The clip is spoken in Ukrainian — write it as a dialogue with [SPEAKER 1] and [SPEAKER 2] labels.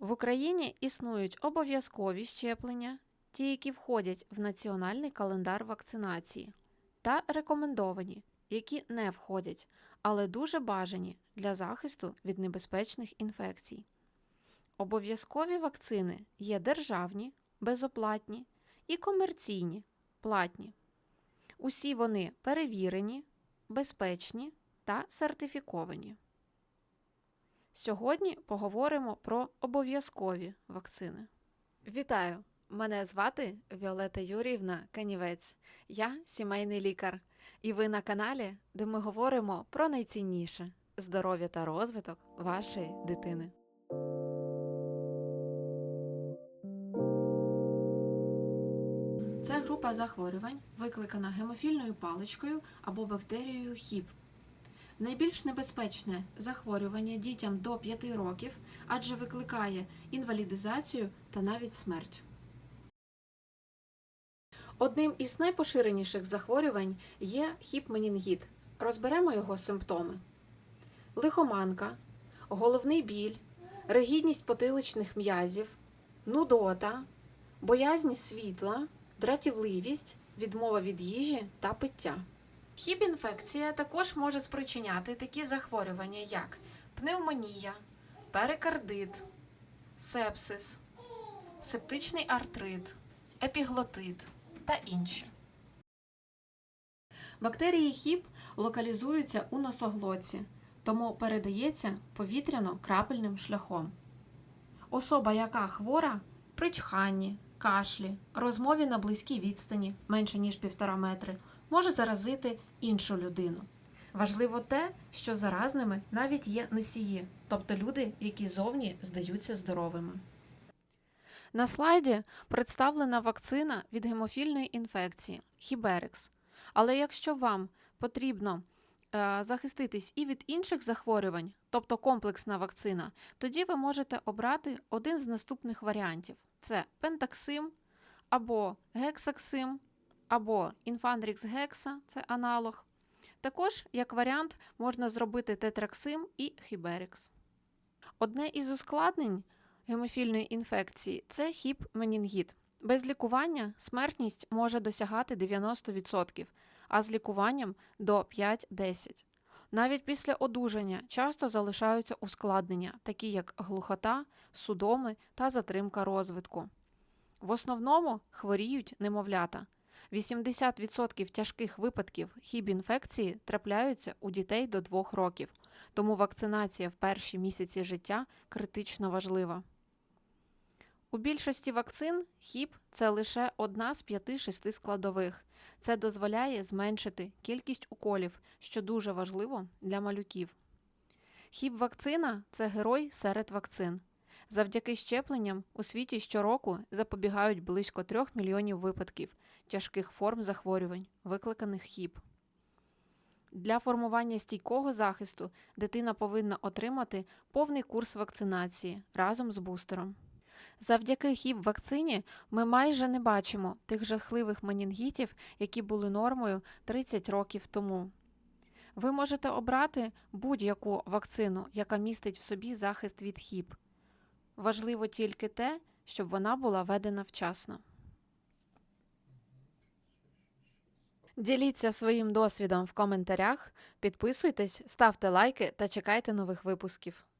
[SPEAKER 1] В Україні існують обов'язкові щеплення, ті, які входять в національний календар вакцинації, та рекомендовані, які не входять, але дуже бажані для захисту від небезпечних інфекцій. Обов'язкові вакцини є державні, безоплатні і комерційні, платні. Усі вони перевірені, безпечні та сертифіковані. Сьогодні поговоримо про обов'язкові вакцини. Вітаю! Мене звати Віолета Юріївна Канівець. Я сімейний лікар, і ви на каналі, де ми говоримо про найцінніше здоров'я та розвиток вашої дитини. Це група захворювань, викликана гемофільною паличкою або бактерією ХІП. Найбільш небезпечне захворювання дітям до 5 років, адже викликає інвалідизацію та навіть смерть. Одним із найпоширеніших захворювань є хіпменінгіт. Розберемо його симптоми: лихоманка, головний біль, ригідність потиличних м'язів, нудота, боязнь світла, дратівливість, відмова від їжі та пиття. Хіп-інфекція також може спричиняти такі захворювання, як пневмонія, перикардит, сепсис, септичний артрит, епіглотит та інші. Бактерії хіп локалізуються у носоглотці, тому передається повітряно-крапельним шляхом. Особа, яка хвора, при чханні, кашлі, розмові на близькій відстані менше ніж 1,5 метри, може заразити іншу людину. Важливо те, що заразними навіть є носії, тобто люди, які зовні здаються здоровими. На слайді представлена вакцина від гемофільної інфекції Хіберекс. Але якщо вам потрібно е, захиститись і від інших захворювань, тобто комплексна вакцина, тоді ви можете обрати один з наступних варіантів: це пентаксим або гексаксим, або інфандрікс гекса, це аналог. Також, як варіант, можна зробити тетраксим і хіберекс. Одне із ускладнень гемофільної інфекції це хіп-менінгіт. Без лікування смертність може досягати 90%, а з лікуванням до 5-10%. Навіть після одужання часто залишаються ускладнення, такі як глухота, судоми та затримка розвитку. В основному хворіють немовлята. 80% тяжких випадків хіб-інфекції трапляються у дітей до 2 років, тому вакцинація в перші місяці життя критично важлива. У більшості вакцин хіб це лише одна з 5-6 складових. Це дозволяє зменшити кількість уколів, що дуже важливо для малюків. Хіб-вакцина це герой серед вакцин. Завдяки щепленням у світі щороку запобігають близько 3 мільйонів випадків тяжких форм захворювань, викликаних хіб. Для формування стійкого захисту дитина повинна отримати повний курс вакцинації разом з бустером. Завдяки хіб-вакцині ми майже не бачимо тих жахливих менінгітів, які були нормою 30 років тому. Ви можете обрати будь-яку вакцину, яка містить в собі захист від хіб. Важливо тільки те, щоб вона була ведена вчасно. Діліться своїм досвідом в коментарях, підписуйтесь, ставте лайки та чекайте нових випусків.